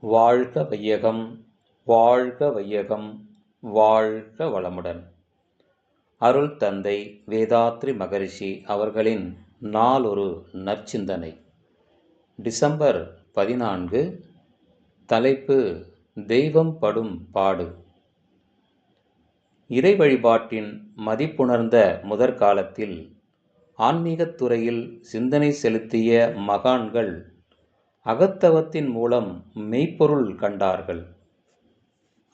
வாழ்க வையகம் வாழ்க வையகம் வாழ்க வளமுடன். அருள் தந்தை வேதாத்ரி மகரிஷி அவர்களின் நாளொரு நற்சிந்தனை. டிசம்பர் பதினான்கு தலைப்பு தெய்வம் படும் பாடு. இறை வழிபாட்டின் மதிப்புணர்ந்த முதற்காலத்தில் ஆன்மீகத் துறையில் சிந்தனை செலுத்திய மகான்கள் அகத்தவத்தின் மூலம் மெய்ப்பொருள் கண்டார்கள்.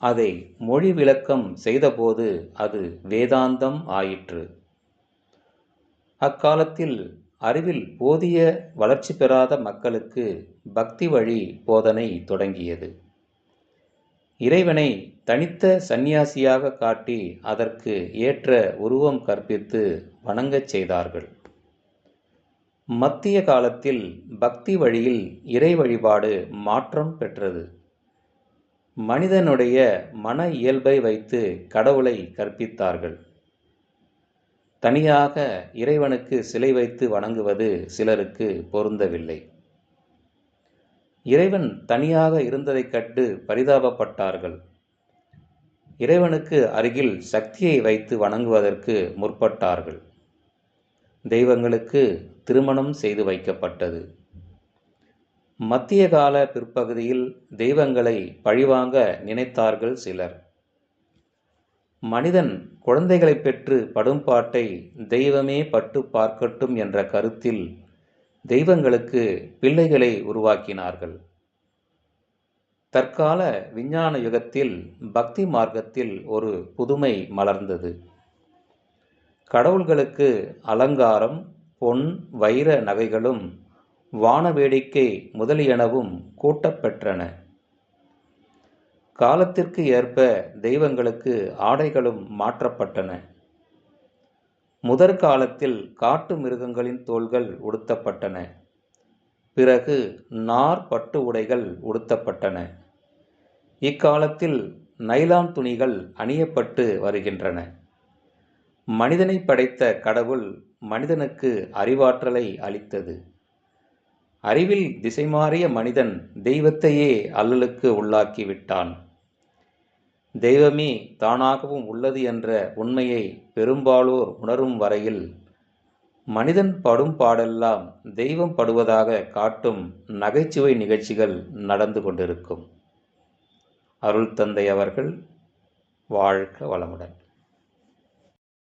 அதை மொழி விளக்கம் செய்தபோது அது வேதாந்தம் ஆயிற்று. அக்காலத்தில் அறிவில் போதிய வளர்ச்சி பெறாத மக்களுக்கு பக்தி வழி போதனை தொடங்கியது. இறைவனை தனித்த சந்நியாசியாக காட்டி அதற்கு ஏற்ற உருவம் கற்பித்து வணங்கச் செய்தார்கள். மத்திய காலத்தில் பக்தி வழியில் இறை வழிபாடு மாற்றம் பெற்றது. மனிதனுடைய மன இயல்பை வைத்து கடவுளை கற்பித்தார்கள். தனியாக இறைவனுக்கு சிலை வைத்து வணங்குவது சிலருக்கு பொருந்தவில்லை. இறைவன் தனியாக இருந்ததைக் கண்டு பரிதாபப்பட்டார்கள். இறைவனுக்கு அருகில் சக்தியை வைத்து வணங்குவதற்கு முற்பட்டார்கள். தெய்வங்களுக்கு திருமணம் செய்து வைக்கப்பட்டது. மத்திய கால பிற்பகுதியில் தெய்வங்களை பழிவாங்க நினைத்தார்கள் சிலர். மனிதன் குழந்தைகளை பெற்று படும் பாட்டை தெய்வமே பட்டு பார்க்கட்டும் என்ற கருத்தில் தெய்வங்களுக்கு பிள்ளைகளை உருவாக்கினார்கள். தற்கால விஞ்ஞான யுகத்தில் பக்தி மார்க்கத்தில் ஒரு புதுமை மலர்ந்தது. கடவுள்களுக்கு அலங்காரம் பொன் வைர நகைகளும் வான வேடிக்கை முதலியனவும் கூட்டப்பெற்றன. காலத்திற்கு ஏற்ப தெய்வங்களுக்கு ஆடைகளும் மாற்றப்பட்டன. முதற் காலத்தில் காட்டு மிருகங்களின் தோள்கள் உடுத்தப்பட்டன. பிறகு நார் பட்டு உடைகள் உடுத்தப்பட்டன. இக்காலத்தில் நைலான் துணிகள் அணியப்பட்டு வருகின்றன. மனிதனை படைத்த கடவுள் மனிதனுக்கு அறிவாற்றலை அளித்தது. அறிவில் திசை மாறிய மனிதன் தெய்வத்தையே அல்லலுக்கு உள்ளாக்கி விட்டான் தெய்வமே தானாகவும் உள்ளது என்ற உண்மையை பெரும்பாலோர் உணரும் வரையில் மனிதன் படும் பாடெல்லாம் தெய்வம் படுவதாக காட்டும் நகைச்சுவை நிகழ்ச்சிகள் நடந்து கொண்டிருக்கும். அருள் தந்தை அவர்கள் வாழ்க வளமுடன்.